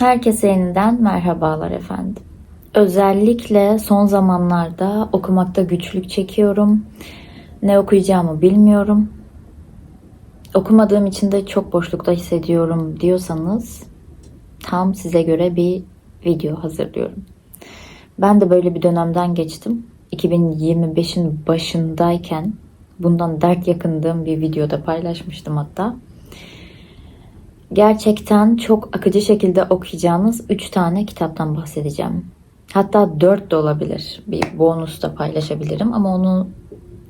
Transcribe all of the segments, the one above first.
Herkese yeniden merhabalar efendim. Özellikle son zamanlarda okumakta güçlük çekiyorum. Ne okuyacağımı bilmiyorum. Okumadığım için de çok boşlukta hissediyorum diyorsanız tam size göre bir video hazırlıyorum. Ben de böyle bir dönemden geçtim. 2025'in başındayken bundan dert yakındığım bir videoda paylaşmıştım hatta. Gerçekten çok akıcı şekilde okuyacağınız 3 tane kitaptan bahsedeceğim. Hatta 4 de olabilir. Bir bonus da paylaşabilirim ama onu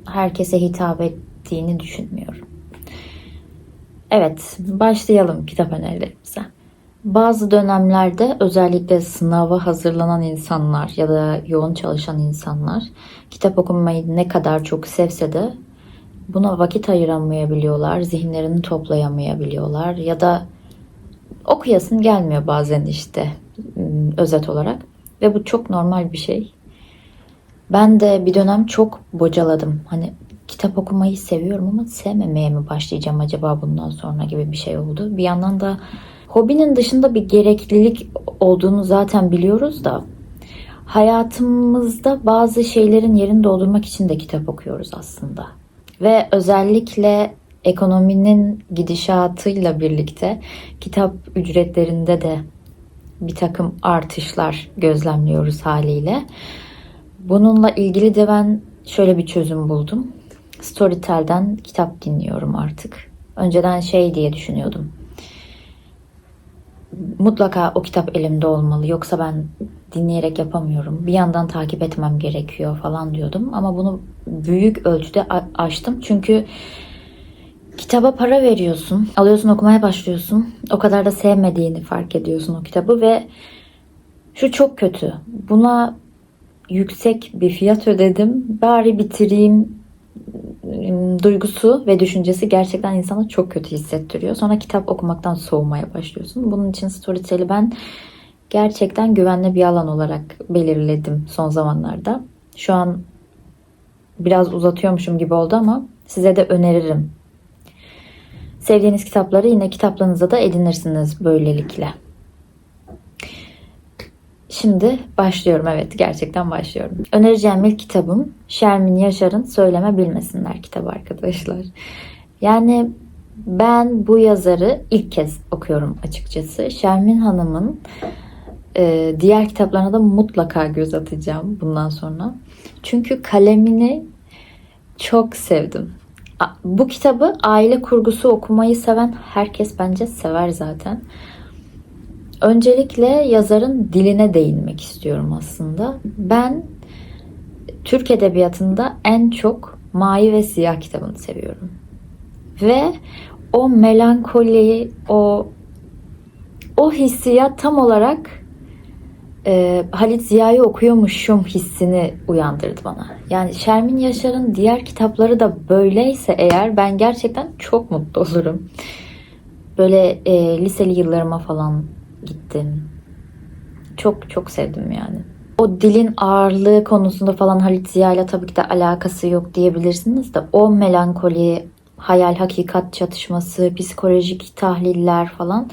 herkese hitap ettiğini düşünmüyorum. Evet, başlayalım kitap önerilerimize. Bazı dönemlerde özellikle sınava hazırlanan insanlar ya da yoğun çalışan insanlar kitap okumayı ne kadar çok sevse de buna vakit ayıramayabiliyorlar, zihinlerini toplayamayabiliyorlar ya da okuyasın gelmiyor bazen işte özet olarak ve bu çok normal bir şey. Ben de bir dönem çok bocaladım. Hani kitap okumayı seviyorum ama sevmemeye mi başlayacağım acaba bundan sonra gibi bir şey oldu. Bir yandan da hobinin dışında bir gereklilik olduğunu zaten biliyoruz da hayatımızda bazı şeylerin yerini doldurmak için de kitap okuyoruz aslında. Ve özellikle ekonominin gidişatıyla birlikte kitap ücretlerinde de bir takım artışlar gözlemliyoruz haliyle. Bununla ilgili de ben şöyle bir çözüm buldum. Storytel'den kitap dinliyorum artık. Önceden şey diye düşünüyordum. Mutlaka o kitap elimde olmalı. Yoksa ben dinleyerek yapamıyorum. Bir yandan takip etmem gerekiyor falan diyordum. Ama bunu büyük ölçüde a- aştım. Çünkü kitaba para veriyorsun. Alıyorsun okumaya başlıyorsun. O kadar da sevmediğini fark ediyorsun o kitabı ve şu çok kötü. Buna yüksek bir fiyat ödedim. Bari bitireyim ım, duygusu ve düşüncesi gerçekten insanı çok kötü hissettiriyor. Sonra kitap okumaktan soğumaya başlıyorsun. Bunun için Storytel'i ben gerçekten güvenli bir alan olarak belirledim son zamanlarda. Şu an biraz uzatıyormuşum gibi oldu ama size de öneririm. Sevdiğiniz kitapları yine kitaplarınıza da edinirsiniz böylelikle. Şimdi başlıyorum. Evet gerçekten başlıyorum. Önereceğim ilk kitabım Şermin Yaşar'ın Söyleme Bilmesinler kitabı arkadaşlar. Yani ben bu yazarı ilk kez okuyorum açıkçası. Şermin Hanım'ın e, diğer kitaplarına da mutlaka göz atacağım bundan sonra. Çünkü kalemini çok sevdim. Bu kitabı aile kurgusu okumayı seven herkes bence sever zaten. Öncelikle yazarın diline değinmek istiyorum aslında. Ben Türk Edebiyatı'nda en çok Mavi ve Siyah kitabını seviyorum. Ve o melankoliyi, o o hissiyat tam olarak e, Halit Ziya'yı okuyormuşum hissini uyandırdı bana. Yani Şermin Yaşar'ın diğer kitapları da böyleyse eğer ben gerçekten çok mutlu olurum. Böyle e, liseli yıllarıma falan gittim. Çok çok sevdim yani. O dilin ağırlığı konusunda falan Halit Ziya ile tabii ki de alakası yok diyebilirsiniz de o melankoli, hayal hakikat çatışması, psikolojik tahliller falan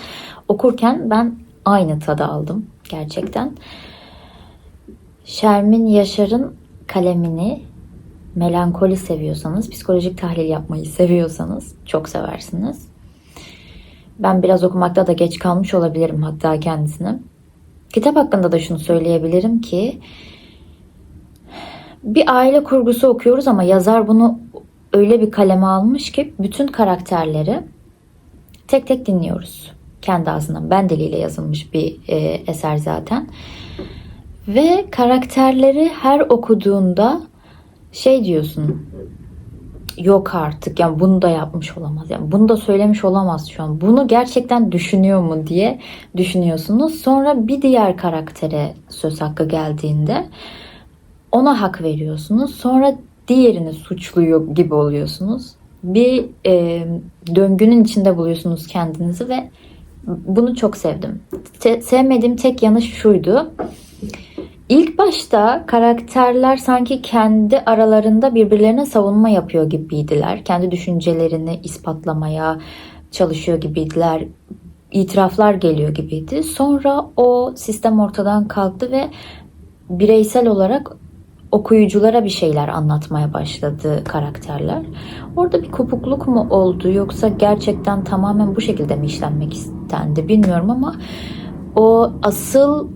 okurken ben aynı tadı aldım gerçekten. Şermin Yaşar'ın kalemini melankoli seviyorsanız, psikolojik tahlil yapmayı seviyorsanız çok seversiniz. Ben biraz okumakta da geç kalmış olabilirim hatta kendisini. Kitap hakkında da şunu söyleyebilirim ki bir aile kurgusu okuyoruz ama yazar bunu öyle bir kaleme almış ki bütün karakterleri tek tek dinliyoruz. Kendi ağzından ben diliyle yazılmış bir e, eser zaten. Ve karakterleri her okuduğunda şey diyorsun yok artık yani bunu da yapmış olamaz yani bunu da söylemiş olamaz şu an. Bunu gerçekten düşünüyor mu? diye düşünüyorsunuz. Sonra bir diğer karaktere söz hakkı geldiğinde ona hak veriyorsunuz. Sonra diğerini suçluyor gibi oluyorsunuz. Bir e, döngünün içinde buluyorsunuz kendinizi ve bunu çok sevdim Te- sevmediğim tek yanı şuydu İlk başta karakterler sanki kendi aralarında birbirlerine savunma yapıyor gibiydiler. Kendi düşüncelerini ispatlamaya çalışıyor gibiydiler. itiraflar geliyor gibiydi. Sonra o sistem ortadan kalktı ve bireysel olarak okuyuculara bir şeyler anlatmaya başladı karakterler. Orada bir kopukluk mu oldu yoksa gerçekten tamamen bu şekilde mi işlenmek istendi bilmiyorum ama o asıl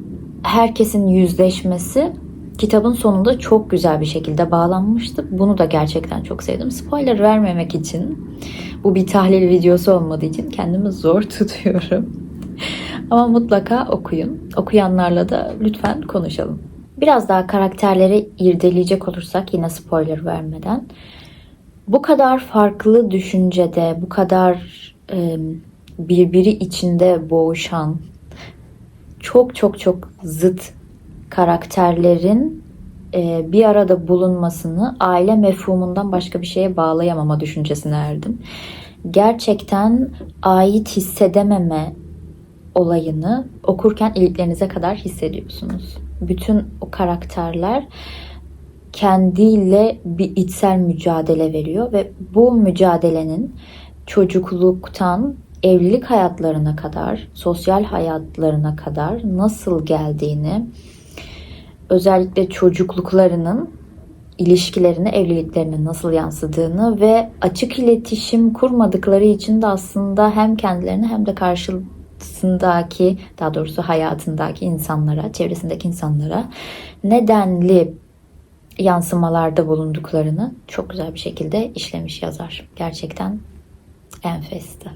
herkesin yüzleşmesi kitabın sonunda çok güzel bir şekilde bağlanmıştı. Bunu da gerçekten çok sevdim. Spoiler vermemek için bu bir tahlil videosu olmadığı için kendimi zor tutuyorum. Ama mutlaka okuyun. Okuyanlarla da lütfen konuşalım. Biraz daha karakterleri irdeleyecek olursak yine spoiler vermeden. Bu kadar farklı düşüncede, bu kadar e, birbiri içinde boğuşan, çok çok çok zıt karakterlerin e, bir arada bulunmasını aile mefhumundan başka bir şeye bağlayamama düşüncesine erdim. Gerçekten ait hissedememe olayını okurken iliklerinize kadar hissediyorsunuz. Bütün o karakterler kendiyle bir içsel mücadele veriyor ve bu mücadelenin çocukluktan evlilik hayatlarına kadar, sosyal hayatlarına kadar nasıl geldiğini, özellikle çocukluklarının ilişkilerine, evliliklerine nasıl yansıdığını ve açık iletişim kurmadıkları için de aslında hem kendilerine hem de karşısındaki, daha doğrusu hayatındaki insanlara, çevresindeki insanlara nedenli yansımalarda bulunduklarını çok güzel bir şekilde işlemiş yazar. Gerçekten enfesti.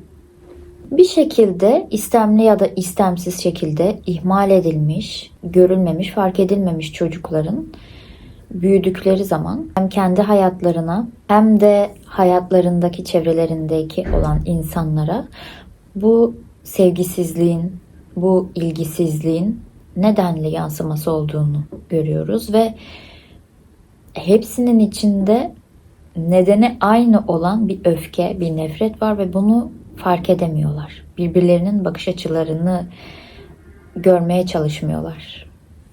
Bir şekilde istemli ya da istemsiz şekilde ihmal edilmiş, görülmemiş, fark edilmemiş çocukların büyüdükleri zaman hem kendi hayatlarına hem de hayatlarındaki çevrelerindeki olan insanlara bu sevgisizliğin, bu ilgisizliğin nedenli yansıması olduğunu görüyoruz ve hepsinin içinde nedeni aynı olan bir öfke, bir nefret var ve bunu fark edemiyorlar. Birbirlerinin bakış açılarını görmeye çalışmıyorlar.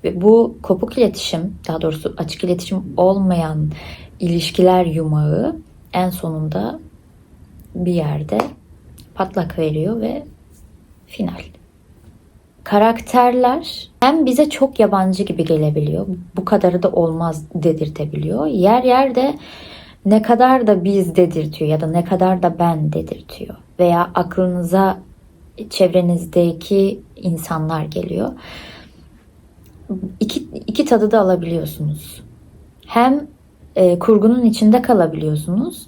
Ve bu kopuk iletişim, daha doğrusu açık iletişim olmayan ilişkiler yumağı en sonunda bir yerde patlak veriyor ve final. Karakterler hem bize çok yabancı gibi gelebiliyor. Bu kadarı da olmaz dedirtebiliyor. Yer yerde ne kadar da biz dedirtiyor ya da ne kadar da ben dedirtiyor. Veya aklınıza çevrenizdeki insanlar geliyor. İki, iki tadı da alabiliyorsunuz. Hem e, kurgunun içinde kalabiliyorsunuz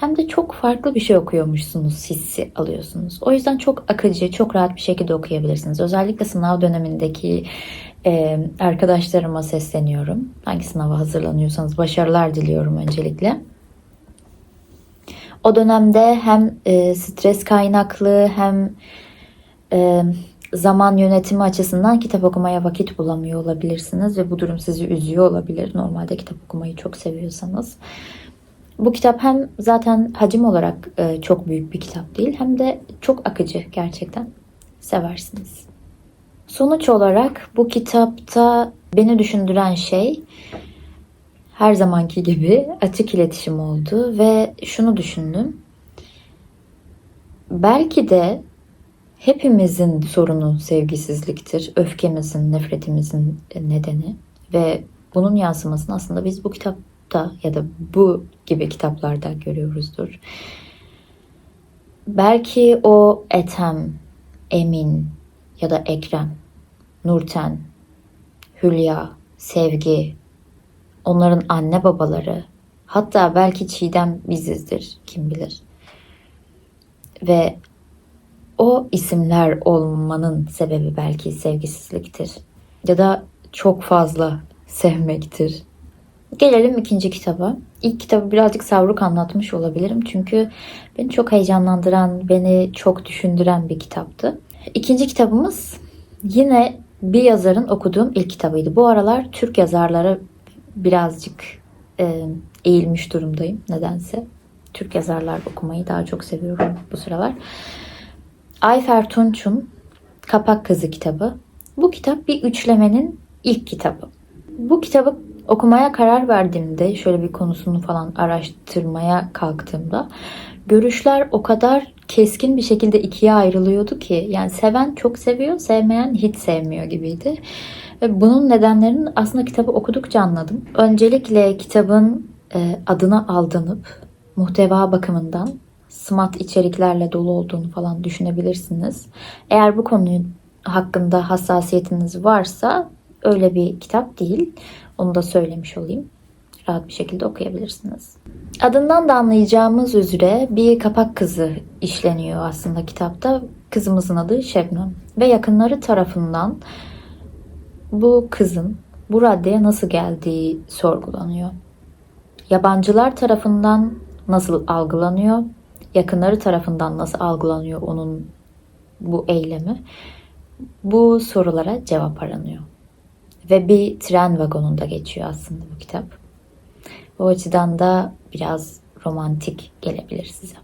hem de çok farklı bir şey okuyormuşsunuz hissi alıyorsunuz. O yüzden çok akıcı, çok rahat bir şekilde okuyabilirsiniz. Özellikle sınav dönemindeki e, arkadaşlarıma sesleniyorum. Hangi sınava hazırlanıyorsanız başarılar diliyorum öncelikle. O dönemde hem e, stres kaynaklı hem e, zaman yönetimi açısından kitap okumaya vakit bulamıyor olabilirsiniz ve bu durum sizi üzüyor olabilir. Normalde kitap okumayı çok seviyorsanız. Bu kitap hem zaten hacim olarak e, çok büyük bir kitap değil hem de çok akıcı gerçekten. Seversiniz. Sonuç olarak bu kitapta beni düşündüren şey her zamanki gibi açık iletişim oldu ve şunu düşündüm. Belki de hepimizin sorunu sevgisizliktir. Öfkemizin, nefretimizin nedeni ve bunun yansımasını aslında biz bu kitapta ya da bu gibi kitaplarda görüyoruzdur. Belki o Ethem, Emin ya da Ekrem, Nurten, Hülya, Sevgi, onların anne babaları, hatta belki Çiğdem bizizdir kim bilir. Ve o isimler olmanın sebebi belki sevgisizliktir. Ya da çok fazla sevmektir. Gelelim ikinci kitaba. İlk kitabı birazcık savruk anlatmış olabilirim. Çünkü beni çok heyecanlandıran, beni çok düşündüren bir kitaptı. İkinci kitabımız yine bir yazarın okuduğum ilk kitabıydı. Bu aralar Türk yazarlara birazcık e, eğilmiş durumdayım nedense. Türk yazarlar okumayı daha çok seviyorum bu sıralar. Ayfer Tunç'un Kapak Kızı kitabı. Bu kitap bir üçlemenin ilk kitabı. Bu kitabı okumaya karar verdiğimde şöyle bir konusunu falan araştırmaya kalktığımda görüşler o kadar keskin bir şekilde ikiye ayrılıyordu ki yani seven çok seviyor, sevmeyen hiç sevmiyor gibiydi. Ve bunun nedenlerini aslında kitabı okudukça anladım. Öncelikle kitabın e, adına aldanıp muhteva bakımından smart içeriklerle dolu olduğunu falan düşünebilirsiniz. Eğer bu konu hakkında hassasiyetiniz varsa öyle bir kitap değil. Onu da söylemiş olayım. Rahat bir şekilde okuyabilirsiniz. Adından da anlayacağımız üzere bir kapak kızı işleniyor aslında kitapta. Kızımızın adı Şebnem ve yakınları tarafından bu kızın bu raddeye nasıl geldiği sorgulanıyor. Yabancılar tarafından nasıl algılanıyor? Yakınları tarafından nasıl algılanıyor onun bu eylemi? Bu sorulara cevap aranıyor. Ve bir tren vagonunda geçiyor aslında bu kitap. O açıdan da biraz romantik gelebilir size.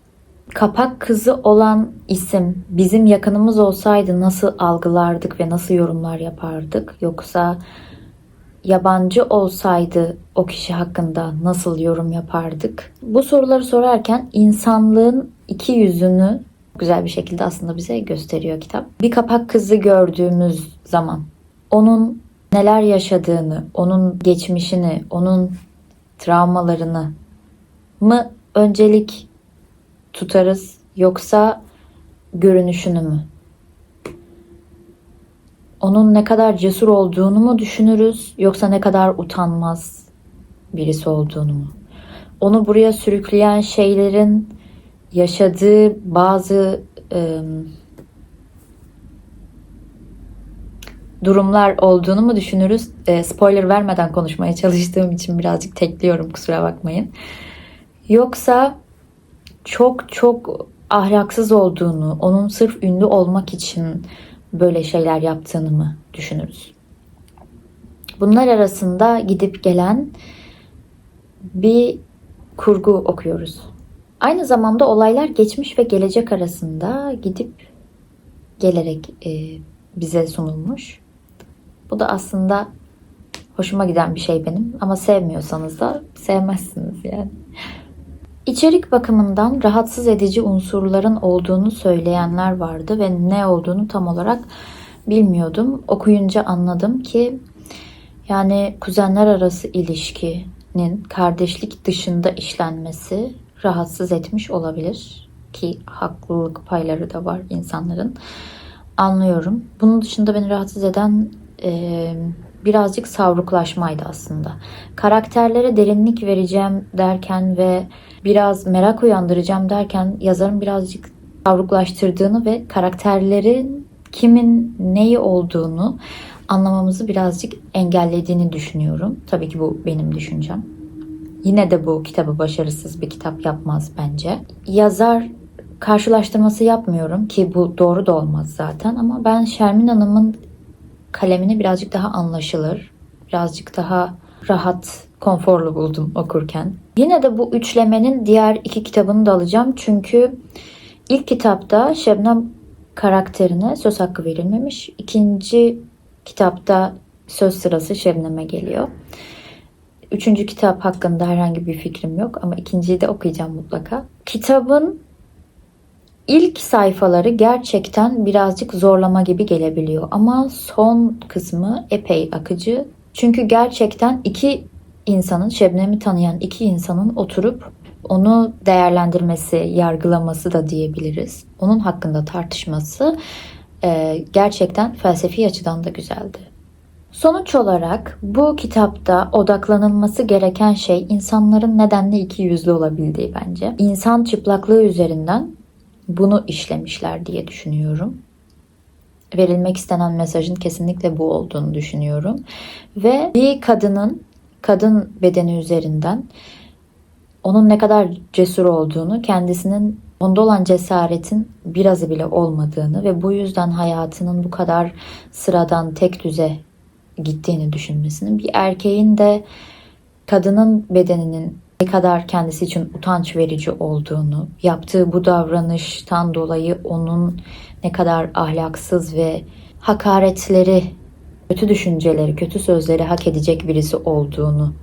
Kapak kızı olan isim bizim yakınımız olsaydı nasıl algılardık ve nasıl yorumlar yapardık? Yoksa yabancı olsaydı o kişi hakkında nasıl yorum yapardık? Bu soruları sorarken insanlığın iki yüzünü güzel bir şekilde aslında bize gösteriyor kitap. Bir kapak kızı gördüğümüz zaman onun neler yaşadığını, onun geçmişini, onun travmalarını mı öncelik tutarız yoksa görünüşünü mü? Onun ne kadar cesur olduğunu mu düşünürüz yoksa ne kadar utanmaz birisi olduğunu mu? Onu buraya sürükleyen şeylerin yaşadığı bazı ıı, durumlar olduğunu mu düşünürüz? E, spoiler vermeden konuşmaya çalıştığım için birazcık tekliyorum kusura bakmayın. Yoksa çok çok ahlaksız olduğunu, onun sırf ünlü olmak için böyle şeyler yaptığını mı düşünürüz? Bunlar arasında gidip gelen bir kurgu okuyoruz. Aynı zamanda olaylar geçmiş ve gelecek arasında gidip gelerek e, bize sunulmuş. Bu da aslında hoşuma giden bir şey benim. Ama sevmiyorsanız da sevmezsiniz yani. İçerik bakımından rahatsız edici unsurların olduğunu söyleyenler vardı ve ne olduğunu tam olarak bilmiyordum. Okuyunca anladım ki yani kuzenler arası ilişkinin kardeşlik dışında işlenmesi rahatsız etmiş olabilir ki haklılık payları da var insanların. Anlıyorum. Bunun dışında beni rahatsız eden e, birazcık savruklaşmaydı aslında. Karakterlere derinlik vereceğim derken ve biraz merak uyandıracağım derken yazarın birazcık savruklaştırdığını ve karakterlerin kimin neyi olduğunu anlamamızı birazcık engellediğini düşünüyorum. Tabii ki bu benim düşüncem. Yine de bu kitabı başarısız bir kitap yapmaz bence. Yazar karşılaştırması yapmıyorum ki bu doğru da olmaz zaten ama ben Şermin Hanım'ın kalemini birazcık daha anlaşılır, birazcık daha rahat, konforlu buldum okurken. Yine de bu üçlemenin diğer iki kitabını da alacağım. Çünkü ilk kitapta Şebnem karakterine söz hakkı verilmemiş. İkinci kitapta söz sırası Şebnem'e geliyor. Üçüncü kitap hakkında herhangi bir fikrim yok ama ikinciyi de okuyacağım mutlaka. Kitabın İlk sayfaları gerçekten birazcık zorlama gibi gelebiliyor ama son kısmı epey akıcı. Çünkü gerçekten iki insanın, Şebnem'i tanıyan iki insanın oturup onu değerlendirmesi, yargılaması da diyebiliriz. Onun hakkında tartışması e, gerçekten felsefi açıdan da güzeldi. Sonuç olarak bu kitapta odaklanılması gereken şey insanların nedenle iki yüzlü olabildiği bence. İnsan çıplaklığı üzerinden bunu işlemişler diye düşünüyorum. Verilmek istenen mesajın kesinlikle bu olduğunu düşünüyorum. Ve bir kadının kadın bedeni üzerinden onun ne kadar cesur olduğunu, kendisinin onda olan cesaretin birazı bile olmadığını ve bu yüzden hayatının bu kadar sıradan tek düze gittiğini düşünmesini, bir erkeğin de kadının bedeninin ne kadar kendisi için utanç verici olduğunu, yaptığı bu davranıştan dolayı onun ne kadar ahlaksız ve hakaretleri, kötü düşünceleri, kötü sözleri hak edecek birisi olduğunu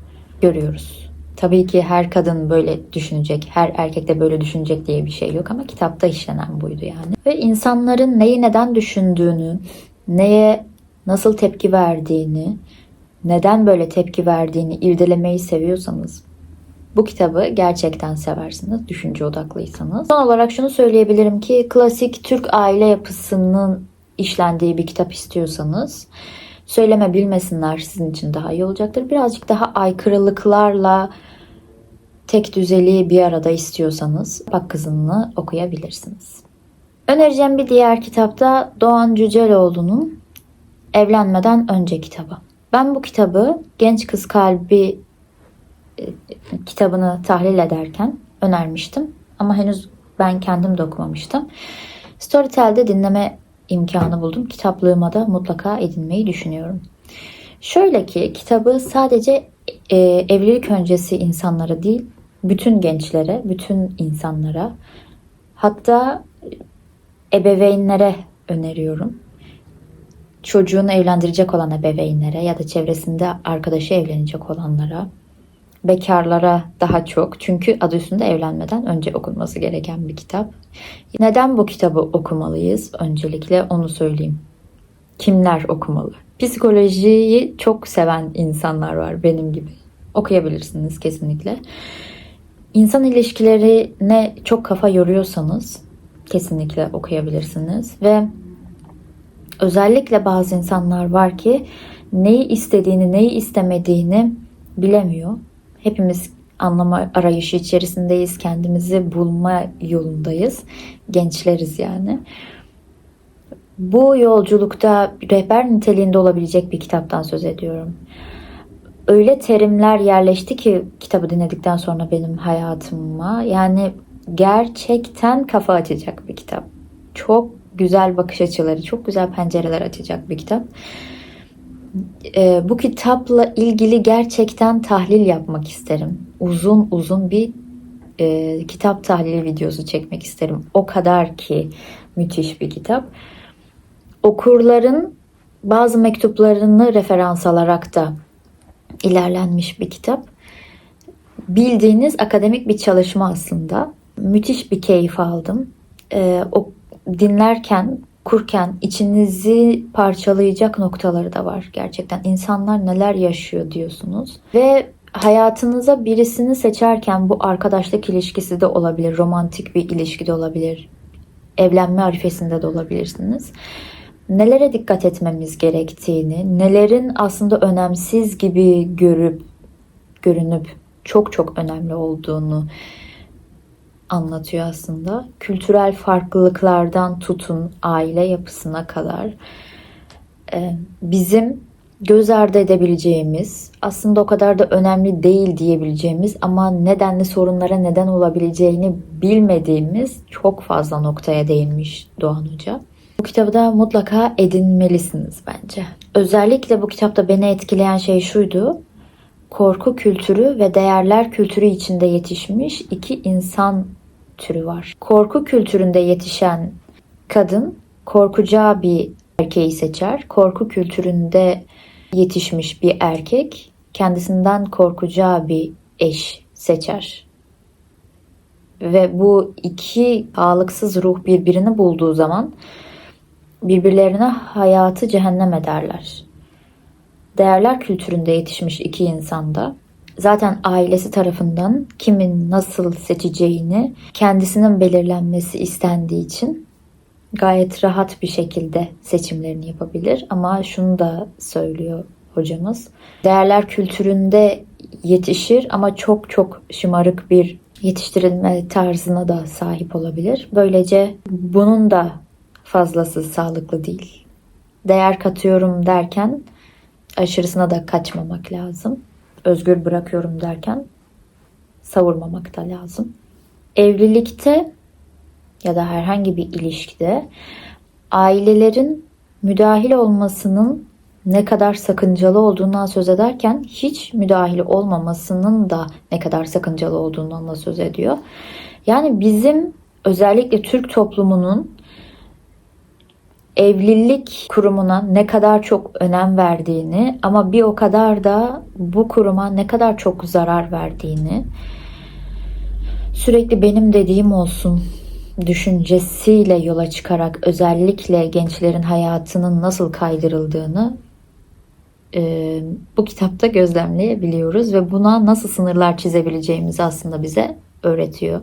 görüyoruz. Tabii ki her kadın böyle düşünecek, her erkek de böyle düşünecek diye bir şey yok ama kitapta işlenen buydu yani. Ve insanların neyi neden düşündüğünü, neye nasıl tepki verdiğini, neden böyle tepki verdiğini irdelemeyi seviyorsanız bu kitabı gerçekten seversiniz, düşünce odaklıysanız. Son olarak şunu söyleyebilirim ki klasik Türk aile yapısının işlendiği bir kitap istiyorsanız söyleme bilmesinler sizin için daha iyi olacaktır. Birazcık daha aykırılıklarla tek düzeliği bir arada istiyorsanız Bak Kızı'nı okuyabilirsiniz. Önereceğim bir diğer kitapta Doğan Cüceloğlu'nun Evlenmeden Önce kitabı. Ben bu kitabı Genç Kız Kalbi kitabını tahlil ederken önermiştim. Ama henüz ben kendim de okumamıştım. Storytel'de dinleme imkanı buldum. Kitaplığıma da mutlaka edinmeyi düşünüyorum. Şöyle ki kitabı sadece e, evlilik öncesi insanlara değil, bütün gençlere, bütün insanlara, hatta ebeveynlere öneriyorum. Çocuğunu evlendirecek olan ebeveynlere ya da çevresinde arkadaşı evlenecek olanlara, bekarlara daha çok. Çünkü adı üstünde evlenmeden önce okunması gereken bir kitap. Neden bu kitabı okumalıyız? Öncelikle onu söyleyeyim. Kimler okumalı? Psikolojiyi çok seven insanlar var benim gibi. Okuyabilirsiniz kesinlikle. İnsan ilişkilerine çok kafa yoruyorsanız kesinlikle okuyabilirsiniz ve özellikle bazı insanlar var ki neyi istediğini, neyi istemediğini bilemiyor. Hepimiz anlama arayışı içerisindeyiz. Kendimizi bulma yolundayız. Gençleriz yani. Bu yolculukta rehber niteliğinde olabilecek bir kitaptan söz ediyorum. Öyle terimler yerleşti ki kitabı dinledikten sonra benim hayatıma. Yani gerçekten kafa açacak bir kitap. Çok güzel bakış açıları, çok güzel pencereler açacak bir kitap e, bu kitapla ilgili gerçekten tahlil yapmak isterim. Uzun uzun bir e, kitap tahlili videosu çekmek isterim. O kadar ki müthiş bir kitap. Okurların bazı mektuplarını referans alarak da ilerlenmiş bir kitap. Bildiğiniz akademik bir çalışma aslında. Müthiş bir keyif aldım. E, o dinlerken okurken içinizi parçalayacak noktaları da var gerçekten. İnsanlar neler yaşıyor diyorsunuz. Ve hayatınıza birisini seçerken bu arkadaşlık ilişkisi de olabilir, romantik bir ilişki de olabilir, evlenme arifesinde de olabilirsiniz. Nelere dikkat etmemiz gerektiğini, nelerin aslında önemsiz gibi görüp görünüp çok çok önemli olduğunu anlatıyor aslında. Kültürel farklılıklardan tutun aile yapısına kadar e, bizim göz ardı edebileceğimiz, aslında o kadar da önemli değil diyebileceğimiz ama nedenli sorunlara neden olabileceğini bilmediğimiz çok fazla noktaya değinmiş Doğan Hoca. Bu kitabı da mutlaka edinmelisiniz bence. Özellikle bu kitapta beni etkileyen şey şuydu. Korku kültürü ve değerler kültürü içinde yetişmiş iki insan türü var. Korku kültüründe yetişen kadın korkacağı bir erkeği seçer. Korku kültüründe yetişmiş bir erkek kendisinden korkacağı bir eş seçer. Ve bu iki sağlıksız ruh birbirini bulduğu zaman birbirlerine hayatı cehennem ederler. Değerler kültüründe yetişmiş iki insanda zaten ailesi tarafından kimin nasıl seçeceğini kendisinin belirlenmesi istendiği için gayet rahat bir şekilde seçimlerini yapabilir. Ama şunu da söylüyor hocamız. Değerler kültüründe yetişir ama çok çok şımarık bir yetiştirilme tarzına da sahip olabilir. Böylece bunun da fazlası sağlıklı değil. Değer katıyorum derken aşırısına da kaçmamak lazım özgür bırakıyorum derken savurmamak da lazım. Evlilikte ya da herhangi bir ilişkide ailelerin müdahil olmasının ne kadar sakıncalı olduğundan söz ederken hiç müdahil olmamasının da ne kadar sakıncalı olduğundan da söz ediyor. Yani bizim özellikle Türk toplumunun evlilik kurumuna ne kadar çok önem verdiğini ama bir o kadar da bu kuruma ne kadar çok zarar verdiğini sürekli benim dediğim olsun düşüncesiyle yola çıkarak özellikle gençlerin hayatının nasıl kaydırıldığını e, bu kitapta gözlemleyebiliyoruz ve buna nasıl sınırlar çizebileceğimizi aslında bize öğretiyor.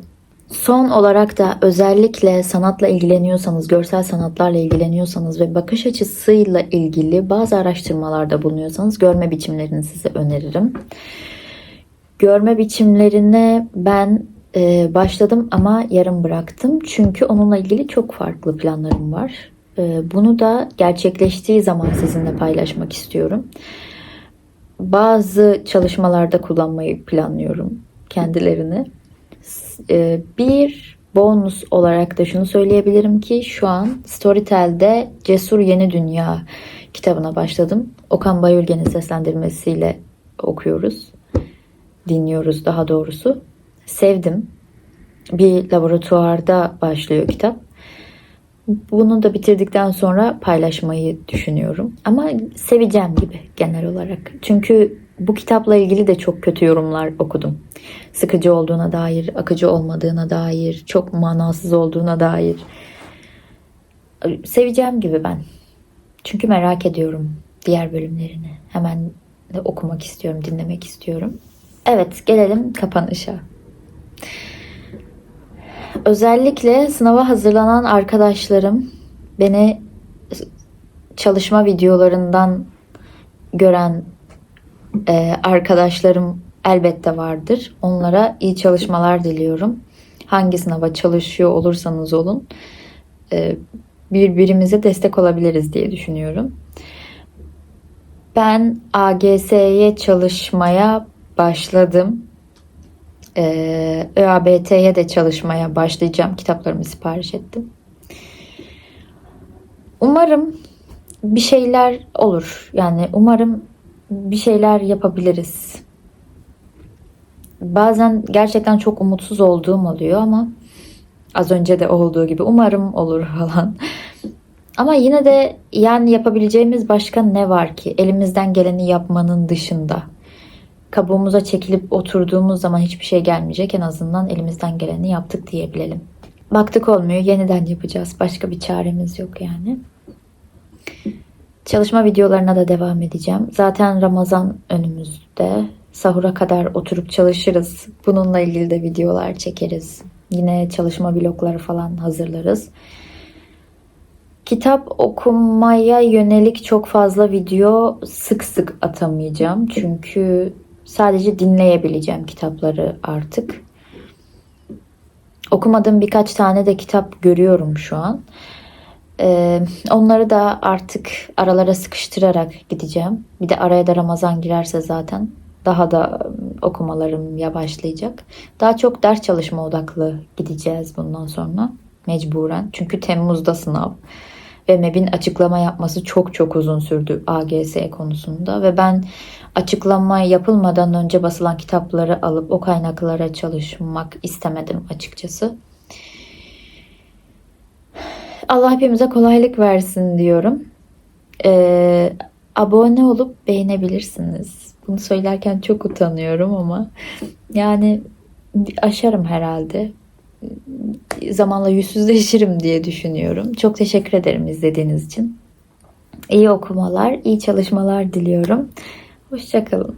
Son olarak da özellikle sanatla ilgileniyorsanız, görsel sanatlarla ilgileniyorsanız ve bakış açısıyla ilgili bazı araştırmalarda bulunuyorsanız görme biçimlerini size öneririm. Görme biçimlerine ben e, başladım ama yarım bıraktım. Çünkü onunla ilgili çok farklı planlarım var. E, bunu da gerçekleştiği zaman sizinle paylaşmak istiyorum. Bazı çalışmalarda kullanmayı planlıyorum kendilerini. E, bir bonus olarak da şunu söyleyebilirim ki şu an Storytel'de Cesur Yeni Dünya kitabına başladım. Okan Bayülgen'in seslendirmesiyle okuyoruz. Dinliyoruz daha doğrusu. Sevdim. Bir laboratuvarda başlıyor kitap. Bunu da bitirdikten sonra paylaşmayı düşünüyorum. Ama seveceğim gibi genel olarak. Çünkü bu kitapla ilgili de çok kötü yorumlar okudum. Sıkıcı olduğuna dair, akıcı olmadığına dair, çok manasız olduğuna dair. Seveceğim gibi ben. Çünkü merak ediyorum diğer bölümlerini. Hemen de okumak istiyorum, dinlemek istiyorum. Evet, gelelim kapanışa. Özellikle sınava hazırlanan arkadaşlarım beni çalışma videolarından gören e, arkadaşlarım elbette vardır. Onlara iyi çalışmalar diliyorum. Hangi sınava çalışıyor olursanız olun e, birbirimize destek olabiliriz diye düşünüyorum. Ben AGS'ye çalışmaya başladım. Ee, ÖABT'ye de çalışmaya başlayacağım. Kitaplarımı sipariş ettim. Umarım bir şeyler olur. Yani umarım bir şeyler yapabiliriz. Bazen gerçekten çok umutsuz olduğum oluyor ama az önce de olduğu gibi umarım olur falan. Ama yine de yani yapabileceğimiz başka ne var ki? Elimizden geleni yapmanın dışında kabuğumuza çekilip oturduğumuz zaman hiçbir şey gelmeyecek. En azından elimizden geleni yaptık diyebilelim. Baktık olmuyor. Yeniden yapacağız. Başka bir çaremiz yok yani. Çalışma videolarına da devam edeceğim. Zaten Ramazan önümüzde. Sahura kadar oturup çalışırız. Bununla ilgili de videolar çekeriz. Yine çalışma vlogları falan hazırlarız. Kitap okumaya yönelik çok fazla video sık sık atamayacağım. Çünkü Sadece dinleyebileceğim kitapları artık. Okumadığım birkaç tane de kitap görüyorum şu an. Ee, onları da artık aralara sıkıştırarak gideceğim. Bir de araya da Ramazan girerse zaten daha da okumalarım yavaşlayacak. Daha çok ders çalışma odaklı gideceğiz bundan sonra mecburen. Çünkü Temmuz'da sınav ve MEB'in açıklama yapması çok çok uzun sürdü AGS konusunda ve ben açıklama yapılmadan önce basılan kitapları alıp o kaynaklara çalışmak istemedim açıkçası. Allah hepimize kolaylık versin diyorum. Ee, abone olup beğenebilirsiniz. Bunu söylerken çok utanıyorum ama yani aşarım herhalde. Zamanla yüzsüzleşirim diye düşünüyorum. Çok teşekkür ederim izlediğiniz için. İyi okumalar, iyi çalışmalar diliyorum. Hoşçakalın.